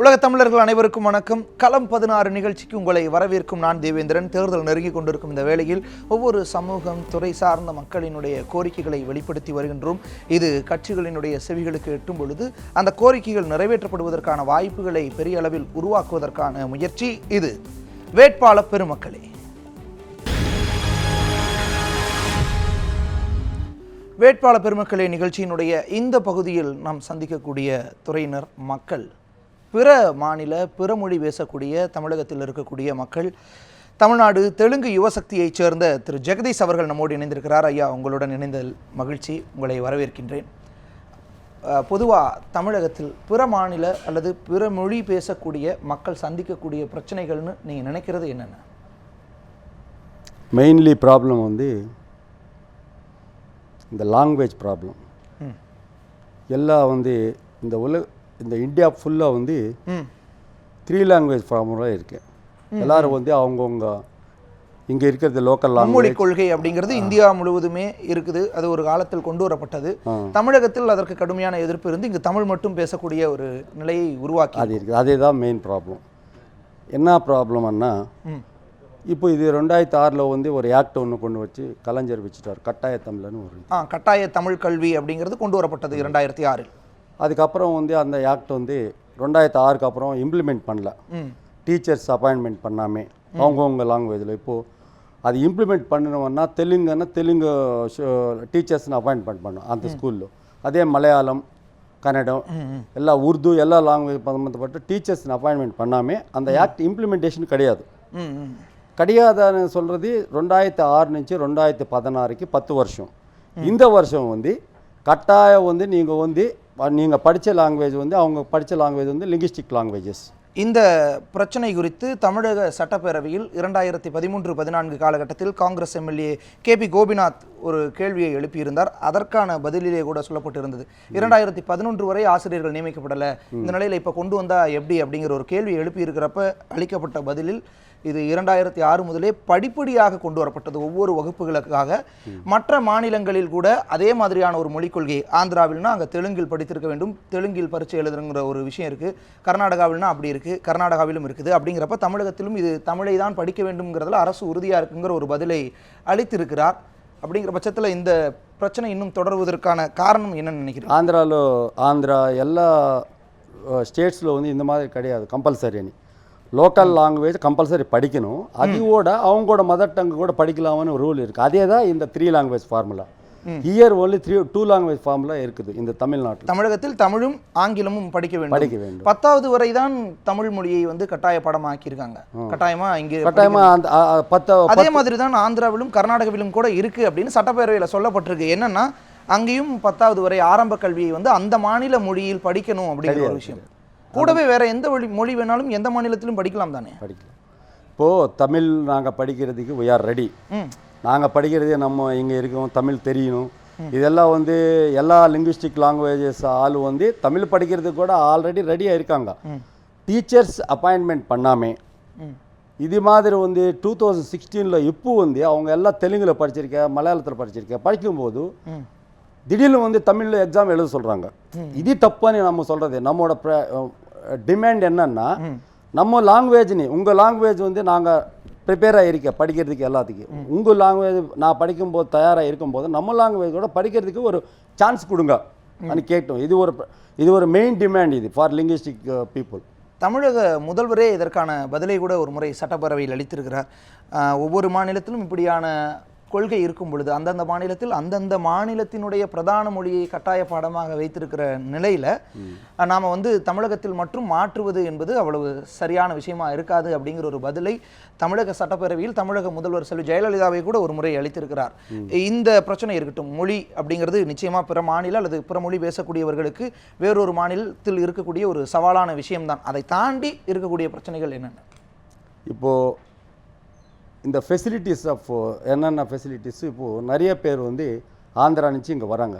உலக தமிழர்கள் அனைவருக்கும் வணக்கம். களம் பதினாறு நிகழ்ச்சிக்கு உங்களை வரவேற்கும் நான் தேவேந்திரன். தேர்தல் நெருங்கி கொண்டிருக்கும் இந்த வேளையில் ஒவ்வொரு சமூகம் துறை சார்ந்த மக்களினுடைய கோரிக்கைகளை வெளிப்படுத்தி வருகின்றோம். இது கட்சிகளினுடைய செவிகளுக்கு எட்டும் பொழுது அந்த கோரிக்கைகள் நிறைவேற்றப்படுவதற்கான வாய்ப்புகளை பெரிய அளவில் உருவாக்குவதற்கான முயற்சி இது. வேட்பாளர் பெருமக்களே. வேட்பாளர் பெருமக்களே நிகழ்ச்சியினுடைய இந்த பகுதியில் நாம் சந்திக்கக்கூடிய துறையினர் மக்கள். பிற மாநில பிற மொழி பேசக்கூடிய தமிழகத்தில் இருக்கக்கூடிய மக்கள் தமிழ்நாடு தெலுங்கு யுவசக்தியைச் சேர்ந்த திரு. ஜெகதீஷ் அவர்கள் நம்மோடு இணைந்திருக்கிறார். ஐயா உங்களுடன் இணைந்ததில் மகிழ்ச்சி. உங்களை வரவேற்கின்றேன். பொதுவாக தமிழகத்தில் பிற மாநில அல்லது பிற மொழி பேசக்கூடிய மக்கள் சந்திக்கக்கூடிய பிரச்சனைகள்னு நீங்கள் நினைக்கிறது என்னென்ன? மெயின்லி ப்ராப்ளம் வந்து இந்த லாங்குவேஜ் ப்ராப்ளம் எல்லாம் வந்து இந்த உலக இந்த இந்தியா ஃபுல்லாக வந்து த்ரீ லாங்குவேஜ் ஃபார்முலாக இருக்கு. எல்லாரும் வந்து அவங்கவுங்க இங்கே இருக்கிறது லோக்கல் மும்மொழி கொள்கை அப்படிங்கிறது இந்தியா முழுவதுமே இருக்குது. அது ஒரு காலத்தில் கொண்டு வரப்பட்டது. தமிழகத்தில் அதற்கு கடுமையான எதிர்ப்பு இருந்து இங்கு தமிழ் மட்டும் பேசக்கூடிய ஒரு நிலையை உருவாக்கி. அது இருக்குது அதே தான் மெயின் ப்ராப்ளம் என்ன ப்ராப்ளம்னா இப்போ இது ரெண்டாயிரத்தி ஆறில் வந்து ஒரு ஆக்ட் ஒன்று கொண்டு வச்சு கலைஞர் வச்சுட்டார். கட்டாய தமிழன்னு ஒரு ஆ கட்டாய தமிழ் கல்வி அப்படிங்கிறது கொண்டு வரப்பட்டது இரண்டாயிரத்தி ஆறில். அதுக்கப்புறம் வந்து அந்த ஆக்ட் வந்து ரெண்டாயிரத்தி ஆறுக்கு அப்புறம் இம்ப்ளிமெண்ட் பண்ணல. டீச்சர்ஸ் அப்பாயின்மெண்ட் பண்ணாமே. அவங்கவுங்க லாங்குவேஜில் இப்போது அது இம்ப்ளிமெண்ட் பண்ணணும்னா தெலுங்குன்னா தெலுங்கு டீச்சர்ஸ்னு அப்பாயின்மெண்ட் பண்ணும் அந்த ஸ்கூலில் அதே மலையாளம் கன்னடம் எல்லா உருது எல்லா லாங்குவேஜ் சம்மந்தப்பட்ட டீச்சர்ஸ்னு அப்பாயின்மெண்ட் பண்ணாமே. அந்த ஆக்ட் இம்ப்ளிமெண்டேஷன் கிடையாது. கிடையாதுன்னு சொல்கிறது ரெண்டாயிரத்தி ஆறு నుంచి ரெண்டாயிரத்தி பதினாறுக்கு பத்து வருஷம். இந்த வருஷம் வந்து கட்டாயம் வந்து நீங்கள் வந்து நீங்கள் படித்த லாங்குவேஜ் வந்து அவங்க படித்த லாங்குவேஜ் வந்து லிங்குஸ்டிக் லாங்குவேஜஸ் இந்த பிரச்சனை குறித்து தமிழக சட்டப்பேரவையில் இரண்டாயிரத்தி பதிமூன்று பதினான்கு காலகட்டத்தில் Congress MLA K P Gopinath ஒரு கேள்வியை எழுப்பியிருந்தார். அதற்கான பதிலிலே கூட சொல்லப்பட்டிருந்தது. இரண்டாயிரத்தி பதினொன்று வரை ஆசிரியர்கள் நியமிக்கப்படலை. இந்த நிலையில் இப்போ கொண்டு வந்தா எப்படி அப்படிங்கிற ஒரு கேள்வி எழுப்பியிருக்கிறப்ப அளிக்கப்பட்ட பதிலில் இது இரண்டாயிரத்தி ஆறு முதலே படிப்படியாக கொண்டு வரப்பட்டது ஒவ்வொரு வகுப்புகளுக்காக. மற்ற மாநிலங்களில் கூட அதே மாதிரியான ஒரு மொழிக் கொள்கை ஆந்திராவில்னா அங்கே தெலுங்கில் படித்திருக்க வேண்டும் தெலுங்கில் பரீட்சை எழுதுங்கிற ஒரு விஷயம் இருக்குது கர்நாடகாவில்னா அப்படி இருக்குது கர்நாடகாவிலும் இருக்குது. அப்படிங்கிறப்ப தமிழகத்திலும் இது தமிழை தான் படிக்க வேண்டும்ங்கிறதுல அரசு உறுதியாக இருக்குங்கிற ஒரு பதிலை அளித்திருக்கிறார். அப்படிங்கிற பட்சத்தில் இந்த பிரச்சனை இன்னும் தொடர்வதற்கான காரணம் என்னன்னு நினைக்கிறேன் ஆந்திராவில் ஆந்திரா எல்லா ஸ்டேட்ஸில் வந்து இந்த மாதிரி கிடையாது கம்பல்சரி அணி. லோக்கல் லாங்குவேஜ் கம்பல்சரி படிக்கணும். அது கூட அவங்களோட மதர் டங் கூட படிக்கலாம்னு ரூல் இருக்குது அதே தான் இந்த three language formula year only three two language formula இருக்குது இந்த தமிழ்நாட்டில். தமிழகத்தில் தமிழும் ஆங்கிலமும் படிக்க வேண்டும். படிக்க வேண்டும். பத்தாவது வரை தான் தமிழ் மொழியை வந்து கட்டாய படமாக்கியிருக்காங்க. கட்டாயமா இங்கே கட்டாயமாக அந்த அ, அ, பத்த அதே மாதிரி தான் ஆந்திராவிலும் கர்நாடகாவிலும் கூட இருக்கு அப்படின்னு சட்டப்பேரவையில் சொல்லப்பட்டிருக்கு. என்னன்னா அங்கேயும் பத்தாவது வரை ஆரம்ப கல்வியை வந்து அந்த மாநில மொழியில் படிக்கணும் அப்படிங்கிற ஒரு விஷயம். கூடவே வேற எந்த மொழி மொழி வேணாலும் எந்த மாநிலத்திலும் படிக்கலாம் தானே? படிக்கலாம். இப்போது தமிழ் நாங்கள் படிக்கிறதுக்கு we are ரெடி நாங்கள் படிக்கிறது நம்ம இங்கே இருக்கோம் தமிழ் தெரியணும். இதெல்லாம் வந்து எல்லா லிங்குவிஸ்டிக் லாங்குவேஜஸ் ஆள் வந்து தமிழ் படிக்கிறதுக்கு கூட ஆல்ரெடி ரெடியாக இருக்காங்க. டீச்சர்ஸ் அப்பாயின்மெண்ட் பண்ணாமே. இது மாதிரி வந்து டூ தௌசண்ட் சிக்ஸ்டீனில் இப்போ வந்து அவங்க எல்லாம் தெலுங்கில் படிச்சிருக்க மலையாளத்தில் படிச்சிருக்க படிக்கும்போது திடீர்னு வந்து தமிழில் எக்ஸாம் எழுத சொல்கிறாங்க இது தப்பான்னு நம்ம சொல்கிறது நம்மளோட டிமாண்ட் என்னன்னா நம்ம லாங்குவேஜ் நீ உங்கள் லாங்குவேஜ் வந்து நாங்கள் ப்ரிப்பேராக இருக்க படிக்கிறதுக்கு எல்லாத்துக்கும் உங்கள் லாங்குவேஜ் நான் படிக்கும்போது தயாராக இருக்கும்போது நம்ம லாங்குவேஜ் கூட படிக்கிறதுக்கு ஒரு சான்ஸ் கொடுங்க. అని கேட்டோம். இது ஒரு இது ஒரு மெயின் டிமாண்ட் இது ஃபார் லிங்குவிஸ்டிக் பீப்புள் தமிழக முதல்வரே இதற்கான பதிலை கூட ஒரு முறை சட்டப்பேரவையில் அளித்திருக்கிறார். ஒவ்வொரு மாநிலத்திலும் இப்படியான கொள்கை இருக்கும் பொழுது அந்தந்த மாநிலத்தில் அந்தந்த மாநிலத்தினுடைய பிரதான மொழியை கட்டாய பாடமாக வைத்திருக்கிற நிலையில் நாம் வந்து தமிழகத்தில் மட்டும் மாற்றுவது என்பது அவ்வளவு சரியான விஷயமா இருக்காது அப்படிங்கிற ஒரு பதிலை தமிழக சட்டப்பேரவையில் தமிழக முதல்வர் செல்வி ஜெயலலிதாவை கூட ஒரு முறை அளித்திருக்கிறார். இந்த பிரச்சனை இருக்கட்டும் மொழி அப்படிங்கிறது நிச்சயமா பிற மாநில அல்லது பிற மொழி பேசக்கூடியவர்களுக்கு வேறொரு மாநிலத்தில் இருக்கக்கூடிய ஒரு சவாலான விஷயம்தான். அதை தாண்டி இருக்கக்கூடிய பிரச்சனைகள் என்னென்ன? இப்போது இந்த ஃபெசிலிட்டிஸ் ஆஃப் என்னென்ன ஃபெசிலிட்டிஸ் இப்போது நிறைய பேர் வந்து ஆந்திரா నుంచి இங்கே வராங்க.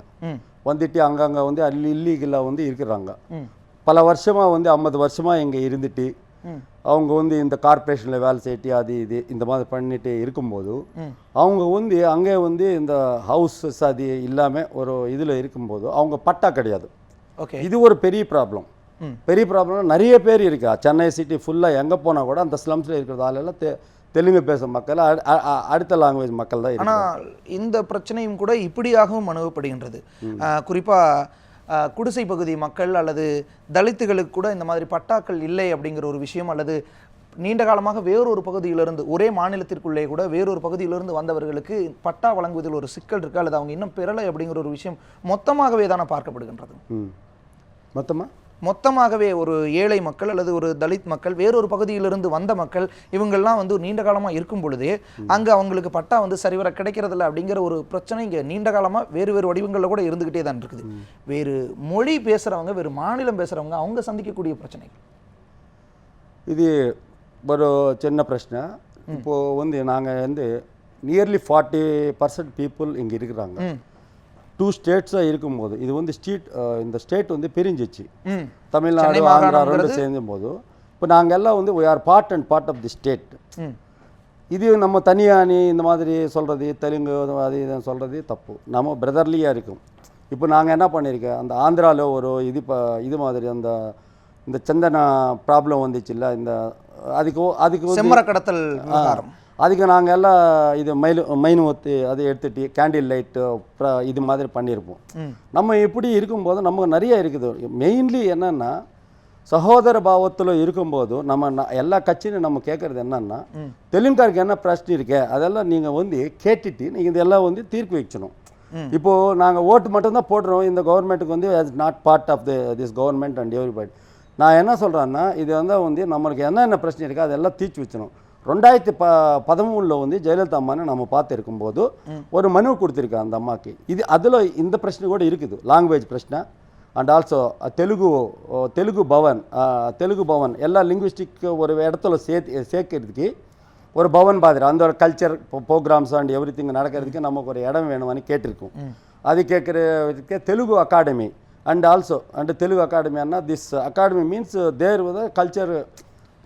வந்துட்டு அங்கங்கே வந்து இல்லீகலாக வந்து இருக்கிறாங்க. பல வருஷமாக வந்து ஐம்பது வருஷமாக இங்கே இருந்துட்டு அவங்க வந்து இந்த கார்ப்பரேஷனில் வேலை செய்யிட்டு அது இது இந்த மாதிரி பண்ணிட்டு இருக்கும்போது அவங்க வந்து அங்கே வந்து இந்த ஹவுசஸ் அது இல்லாமல் ஒரு இதில் இருக்கும்போது அவங்க பட்டா கிடையாது. ஓகே. இது ஒரு பெரிய ப்ராப்ளம் பெரிய ப்ராப்ளம் நிறைய பேர் இருக்கா. சென்னை சிட்டி ஃபுல்லாக எங்கே போனால் கூட அந்த ஸ்லம்ஸில் இருக்கிற ஆளெல்லாம் தெ தெலுங்கு பேசும் மக்கள் அடுத்த லாங்குவேஜ் மக்கள் தான் ஆனால் இந்த பிரச்சனையும் கூட இப்படியாகவும் அணுகப்படுகின்றது. ஆஹ் குறிப்பா ஆஹ் குடிசை பகுதி மக்கள் அல்லது தலித்துகளுக்கு கூட இந்த மாதிரி பட்டாக்கள் இல்லை அப்படிங்கிற ஒரு விஷயம் அல்லது நீண்ட காலமாக வேறொரு பகுதியிலிருந்து ஒரே மாநிலத்திற்குள்ளே கூட வேறொரு பகுதியிலிருந்து வந்தவர்களுக்கு பட்டா வழங்குவதில் ஒரு சிக்கல் இருக்கு? அல்லது அவங்க இன்னும் பெறலை அப்படிங்கிற ஒரு விஷயம் மொத்தமாகவே தானே பார்க்கப்படுகின்றது. மொத்தமாக மொத்தமாகவே ஒரு ஏழை மக்கள் அல்லது ஒரு தலித் மக்கள் வேறொரு பகுதியிலிருந்து வந்த மக்கள் இவங்கெல்லாம் வந்து நீண்ட காலமா இருக்கும் பொழுதே அங்க அவங்களுக்கு பட்டா வந்து சரிவர கிடைக்கிறதில்ல அப்படிங்கிற ஒரு பிரச்சனை இங்க நீண்ட காலமா வேறு வேறு வடிவங்கள்ல கூட இருந்துகிட்டே தான் இருக்குது. வேறு மொழி பேசுறவங்க வேறு மாநிலம் பேசுறவங்க அவங்க சந்திக்கக்கூடிய பிரச்சனை இது ஒரு சின்ன பிரச்சனை. இப்போது வந்து நாங்கள் வந்து நியர்லி ஃபார்ட்டி பர்சன்ட் பீப்புள் இங்கே இருக்கிறாங்க. டூ ஸ்டேட்ஸாக இருக்கும்போது இது வந்து ஸ்டேட் இந்த ஸ்டேட் வந்து பிரிஞ்சிச்சு. தமிழ்நாடு ஆந்திரா ரெண்டு சேர்ந்தும் போது இப்போ நாங்கள் எல்லாம் வந்து we are part and part of the state இது நம்ம தனியானி இந்த மாதிரி சொல்கிறது தெலுங்கு அது இதுன்னு சொல்கிறது தப்பு. நம்ம பிரதர்லியாக இருக்கும். இப்போ நாங்கள் என்ன பண்ணியிருக்கோம் அந்த ஆந்திராவில் ஒரு இது ப இது மாதிரி அந்த இந்த சந்தன ப்ராப்ளம் வந்துச்சுல்ல இந்த அதுக்கு அதுக்கு செம்மர கடத்தல் அதுக்கு நாங்கள் எல்லாம் இது மயில் மைன் ஒத்து அதை எடுத்துட்டு கேண்டில் லைட்டு இது மாதிரி பண்ணியிருப்போம். நம்ம இப்படி இருக்கும்போது நமக்கு நிறைய இருக்குது. மெயின்லி என்னன்னா சகோதர பாவத்தில் இருக்கும்போது நம்ம எல்லா கட்சியும் நம்ம கேட்குறது என்னன்னா. தெலுங்காருக்கு என்ன பிரச்சனை இருக்கே? அதெல்லாம் நீங்கள் வந்து கேட்டுட்டு நீங்கள் இதெல்லாம் வந்து தீர்ப்பு வைக்கணும். ம். இப்போது நாங்கள் ஓட்டு மட்டும்தான் போடுறோம். இந்த கவர்மெண்ட்டுக்கு வந்து as not part of the this government and everybody நான் என்ன சொல்கிறேன்னா இது வந்து வந்து நம்மளுக்கு என்னென்ன பிரச்சனை இருக்கோ அதெல்லாம் தீர்த்து வச்சணும் ரெண்டாயிரத்தி ப பதிமூணில் வந்து ஜெயலலிதா அம்மானை நம்ம பார்த்து இருக்கும்போது ஒரு மனு கொடுத்துருக்கேன் அந்த அம்மாக்கு. இது அதில் இந்த பிரச்சனை கூட இருக்குது. லாங்குவேஜ் பிரச்சனை. And also Telugu Telugu Bhavan Telugu Bhavan. எல்லா லிங்குவிஸ்டிக் ஒரு இடத்துல சேர்த்து சேர்க்கறதுக்கு ஒரு பவன் மாதிரி அந்த ஒரு culture programs and everything நடக்கிறதுக்கு நமக்கு ஒரு இடம் வேணும்னு கேட்டிருக்கோம். அது கேட்குறதுக்கு Telugu academy and also and Telugu academy Anna this academy means there with culture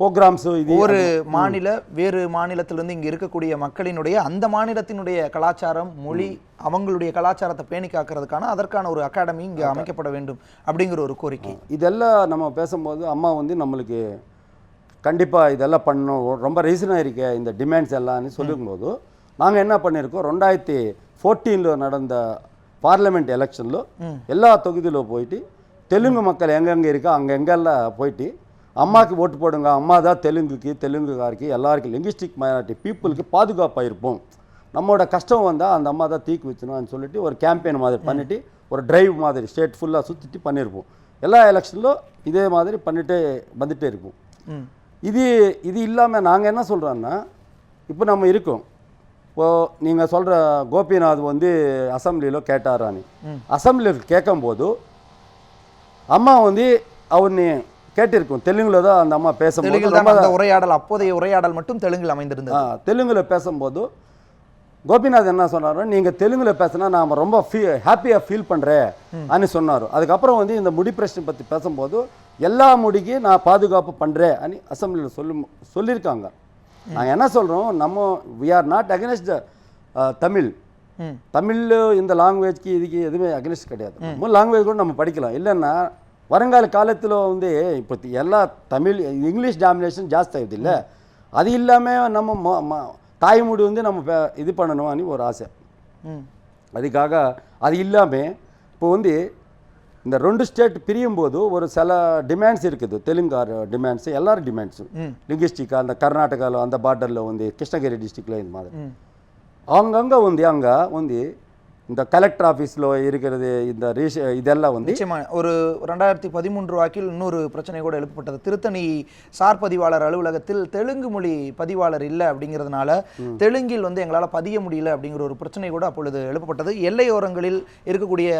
programs இது ஒரு மாநில வேறு மாநிலத்திலிருந்து இங்க இருக்கக்கூடிய மக்களினுடைய அந்த மாநிலத்தினுடைய கலாச்சாரம் மொழி அவங்களுடைய கலாச்சாரத்தை பேணி காக்கிறதுக்கான அதற்கான ஒரு அகாடமி இங்க அமைக்கப்பட வேண்டும் அப்படிங்கிற ஒரு கோரிக்கை. இதெல்லாம் நம்ம பேசும்போது அம்மா வந்து நம்மளுக்கு கண்டிப்பாக இதெல்லாம் பண்ணணும். ரொம்ப ரீசனாக இருக்கே இந்த டிமாண்ட்ஸ் எல்லாம்னு சொல்லும்போது நாங்கள் என்ன பண்ணியிருக்கோம்? ரெண்டாயிரத்தி ஃபோர்டீனில் நடந்த பார்லிமெண்ட் எலெக்ஷனில் எல்லா தொகுதியிலும் போயிட்டு தெலுங்கு மக்கள் எங்கெங்கே இருக்கோ அங்கே எங்கெல்லாம் போயிட்டு அம்மாவுக்கு ஓட்டு போடுங்க அம்மா தான் தெலுங்குக்கு தெலுங்குக்காருக்கு எல்லாருக்கும் லிங்குஸ்டிக் மைனாரிட்டி பீப்புளுக்கு பாதுகாப்பாக இருப்போம். நம்மளோட கஷ்டம் வந்தால் அந்த அம்மா தான் தீக்கு வச்சணும்னு சொல்லிட்டு ஒரு கேம்பெயின் மாதிரி பண்ணிட்டு ஒரு டிரைவ் மாதிரி ஸ்டேட் ஃபுல்லாக சுற்றிட்டு பண்ணியிருப்போம் எல்லா எலெக்ஷன்லும் இதே மாதிரி பண்ணிட்டே வந்துட்டே இருப்போம். இது இது இல்லாமல் நாங்கள் என்ன சொல்கிறோன்னா இப்போ நம்ம இருக்கோம். இப்போது நீங்கள் சொல்கிற கோபிநாத் வந்து அசம்பிளியில் கேட்டாரான்னு. அசம்பிளியில் கேட்கும்போது அம்மா வந்து அவர்னு கேட்டிருக்கும். தெலுங்குல தான் அந்த அம்மா பேசும்போது தெலுங்கில் ரொம்ப தான் அந்த உரையாடல் அப்போதைய உரையாடல் மட்டும் தெலுங்கில் அமைந்திருந்தது. தெலுங்குல பேசும்போது கோபிநாத் என்ன சொன்னாரு நீங்கள் தெலுங்குல பேசினா நான் ரொம்ப ஃபீ ஹாப்பியாக ஃபீல் பண்ணுறேன் அன்னு சொன்னார். அதுக்கப்புறம் வந்து இந்த முடி பிரச்சனை பற்றி பேசும்போது எல்லா முடிக்கு நான் பாதுகாப்பு பண்ணுறேன் அனி அசம்பிளியில் சொல்லி சொல்லியிருக்காங்க. நாங்கள் என்ன சொல்கிறோம் நம்ம we are not against Tamil. Tamil இந்த லாங்குவேஜ்க்கு இதுக்கு எதுவுமே அகெனிஸ்ட் கிடையாது. நம்ம லாங்குவேஜ் கூட நம்ம படிக்கலாம். இல்லைன்னா வருங்கால காலத்தில் வந்து இப்போ எல்லா தமிழ் இங்கிலீஷ் டாமினேஷன் ஜாஸ்தி ஆகுது இல்லை அது இல்லாமல் நம்ம ம- ம- தாய்மொழி வந்து நம்ம இது பண்ணணும்னு ஒரு ஆசை. அதுக்காக அது இல்லாமல் இப்போ வந்து இந்த ரெண்டு ஸ்டேட் பிரியும் போது ஒரு சில டிமாண்ட்ஸ் இருக்குது. தெலுங்கார் டிமாண்ட்ஸ் எல்லாரும் டிமாண்ட்ஸும் ம். லிங்குஸ்டிக் அந்த கர்நாடகாவில் அந்த பார்டரில் வந்து கிருஷ்ணகிரி டிஸ்ட்ரிக்டில் இந்த மாதிரி. ம். அங்கங்கே வந்து அங்கே வந்து இந்த கலெக்டர் ஆஃபீஸில் இருக்கிறது இந்த ரீஷ இதெல்லாம் வந்து நிச்சயமா. ஒரு ரெண்டாயிரத்தி பதிமூன்று வாக்கில் இன்னொரு பிரச்சனை கூட எழுப்பப்பட்டது. திருத்தணி சார் பதிவாளர் அலுவலகத்தில் தெலுங்கு மொழி பதிவாளர் இல்லை அப்படிங்கிறதுனால தெலுங்கில் வந்து எங்களால் பதிய முடியல அப்படிங்கிற ஒரு பிரச்சனை கூட அப்பொழுது எழுப்பப்பட்டது. எல்லையோரங்களில் இருக்கக்கூடிய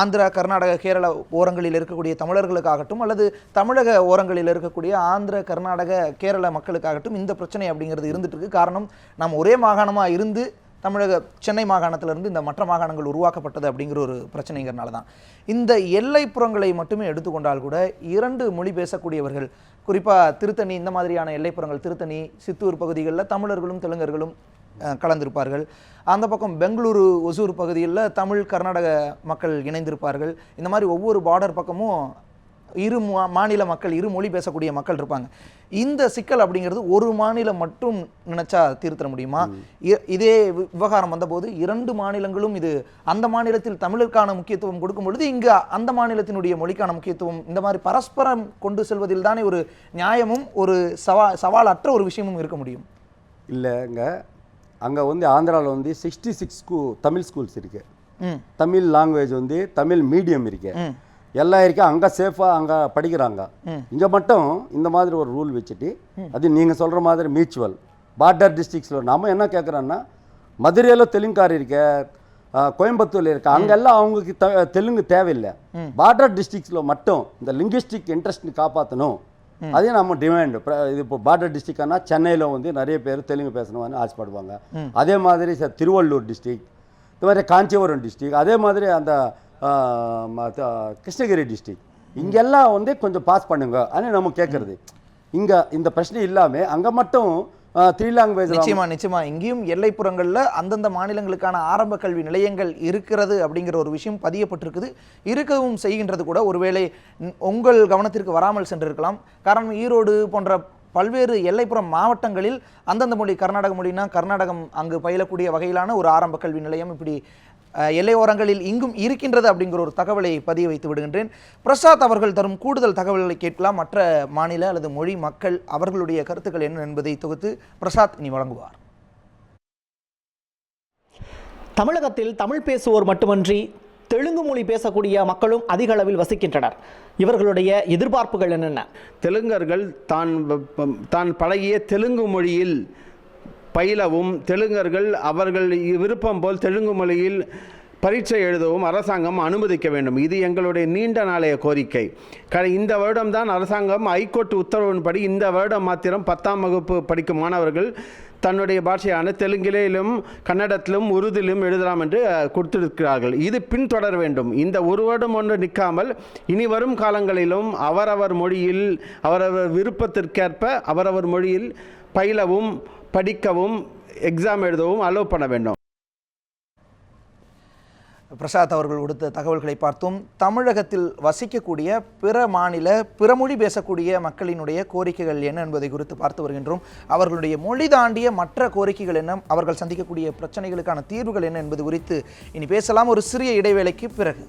ஆந்திரா கர்நாடக கேரள ஓரங்களில் இருக்கக்கூடிய தமிழர்களுக்காகட்டும் அல்லது தமிழக ஓரங்களில் இருக்கக்கூடிய ஆந்திர கர்நாடக கேரள மக்களுக்காகட்டும் இந்த பிரச்சனை அப்படிங்கிறது இருந்துட்டு இருக்கு. காரணம் நாம் ஒரே மாகாணமா இருந்து தமிழக சென்னை மாகாணத்திலிருந்து இந்த மற்ற மாகாணங்கள் உருவாக்கப்பட்டது அப்படிங்கிற ஒரு பிரச்சனைங்கிறனால தான். இந்த எல்லைப்புறங்களை மட்டுமே எடுத்துக்கொண்டால் கூட இரண்டு மொழி பேசக்கூடியவர்கள் குறிப்பாக திருத்தணி இந்த மாதிரியான எல்லைப்புறங்கள் திருத்தணி சித்தூர் பகுதிகளில் தமிழர்களும் தெலுங்கர்களும் கலந்திருப்பார்கள். அந்த பக்கம் பெங்களூரு ஒசூர் பகுதியில் தமிழ் கர்நாடக மக்கள் இணைந்திருப்பார்கள். இந்த மாதிரி ஒவ்வொரு பார்டர் பக்கமும் இரு மாநில மக்கள் இரு மொழி பேசக்கூடிய மக்கள் இருப்பாங்க. இந்த சிக்கல் அப்படிங்கிறது ஒரு மாநிலம் மட்டும் நினைச்சா தீர்த்திட முடியுமா? இதே விவகாரம் வந்தபோது இரண்டு மாநிலங்களும் இது அந்த மாநிலத்தில் தமிழுக்கான முக்கியத்துவம் கொடுக்கும் பொழுது இங்கு அந்த மாநிலத்தினுடைய மொழிக்கான முக்கியத்துவம் இந்த மாதிரி பரஸ்பரம் கொண்டு செல்வதில் தானே ஒரு நியாயமும் ஒரு சவா சவாலற்ற ஒரு விஷயமும் இருக்க முடியும். இல்லைங்க. அங்கே வந்து ஆந்திராவில் வந்து சிக்ஸ்டி சிக்ஸ் ஸ்கூ தமிழ் ஸ்கூல்ஸ் இருக்கு. ம். தமிழ் லாங்குவேஜ் வந்து தமிழ் மீடியம் இருக்கு. ம். எல்லாம் இருக்கு அங்கே சேஃபாக அங்கே படிக்கிறாங்க. இங்கே மட்டும் இந்த மாதிரி ஒரு ரூல் வச்சுட்டு அது நீங்கள் சொல்கிற மாதிரி மியூச்சுவல் பார்டர் டிஸ்ட்ரிக்ஸில் நாம என்ன கேட்குறோன்னா மதுரையில் தெலுங்கார் இருக்க கோயம்புத்தூர்ல இருக்க அங்கெல்லாம் அவங்களுக்கு த- தெலுங்கு தேவையில்லை. பார்டர் டிஸ்ட்ரிக்ஸில் மட்டும் இந்த லிங்குவிஸ்டிக் இன்ட்ரெஸ்ட் காப்பாற்றணும் அதே நம்ம டிமாண்ட் இது இப்போ பார்டர் டிஸ்ட்ரிக்ட்னா சென்னையில் வந்து நிறைய பேர் தெலுங்கு பேசணும்னு ஆசைப்படுவாங்க. அதே மாதிரி திருவள்ளூர் டிஸ்ட்ரிக்ட் இந்த மாதிரி காஞ்சிபுரம் டிஸ்ட்ரிக்ட் அதே மாதிரி அந்த கிருஷ்ணகிரி டிஸ்ட்ரிக் இங்கெல்லாம் வந்து கொஞ்சம் பாஸ் பண்ணுங்க அப்படின்னு நம்ம கேட்குறது இங்கே இந்த பிரச்சனை இல்லாமல் அங்கே மட்டும் த்ரீ லாங்குவேஜ் நிச்சயமா நிச்சயமா. இங்கேயும் எல்லைப்புறங்களில் அந்தந்த மாநிலங்களுக்கான ஆரம்ப கல்வி நிலையங்கள் இருக்கிறது அப்படிங்கிற ஒரு விஷயம் பதியப்பட்டிருக்குது. இருக்கவும் செய்கின்றது கூட ஒருவேளை உங்கள் கவனத்திற்கு வராமல் சென்றிருக்கலாம். காரணம் ஈரோடு போன்ற பல்வேறு எல்லைப்புற மாவட்டங்களில் அந்தந்த மொழி கர்நாடக மொழினா கர்நாடகம் அங்கு பயிலக்கூடிய வகையிலான ஒரு ஆரம்ப கல்வி நிலையம் இப்படி எல்லையோரங்களில் இங்கும் இருக்கின்றது அப்படிங்கிற ஒரு தகவலை பதிய வைத்து விடுகின்றேன். பிரசாத் அவர்கள் தரும் கூடுதல் தகவல்களை கேட்கலாம். மற்ற மாநில அல்லது மொழி மக்கள் அவர்களுடைய கருத்துக்கள் என்ன என்பதை தொகுத்து பிரசாத் இனி வழங்குவார். தமிழகத்தில் தமிழ் பேசுவோர் மட்டுமன்றி தெலுங்கு மொழி பேசக்கூடிய மக்களும் அதிக அளவில் வசிக்கின்றனர். இவர்களுடைய எதிர்பார்ப்புகள் என்னென்ன? தெலுங்கர்கள் தான் தான் பழகிய தெலுங்கு மொழியில் பயிலவும் தெலுங்கர்கள் அவர்கள் விருப்பம் போல் தெலுங்கு மொழியில் பரீட்சை எழுதவும் அரசாங்கம் அனுமதிக்க வேண்டும். இது எங்களுடைய நீண்ட நாளைய கோரிக்கை. க இந்த வருடம்தான் அரசாங்கம் ஐகோர்ட் உத்தரவின்படி இந்த வருடம் மாத்திரம் பத்தாம் வகுப்பு படிக்கும் மாணவர்கள் தன்னுடைய பாஷையான தெலுங்கிலும் கன்னடத்திலும் உருதிலும் எழுதலாம் என்று கொடுத்திருக்கிறார்கள். இது பின்தொடர வேண்டும். இந்த ஒரு வருடம் ஒன்று நிற்காமல் இனி வரும் காலங்களிலும் அவரவர் மொழியில் அவரவர் விருப்பத்திற்கேற்ப அவரவர் மொழியில் பயிலவும் படிக்கவும் எக்ஸாம் எழுதவும் அலோவ் பண்ண வேண்டும். பிரசாத் அவர்கள் கொடுத்த தகவல்களை பார்த்தும் தமிழகத்தில் வசிக்கக்கூடிய பிற மாநில பிற மொழி பேசக்கூடிய மக்களினுடைய கோரிக்கைகள் என்ன என்பதை குறித்து பார்த்து வருகின்றோம். அவர்களுடைய மொழி தாண்டிய மற்ற கோரிக்கைகள் என்ன அவர்கள் சந்திக்கக்கூடிய பிரச்சனைகளுக்கான தீர்வுகள் என்ன என்பது குறித்து இனி பேசலாம். ஒரு சிறிய இடைவேளைக்கு பிறகு.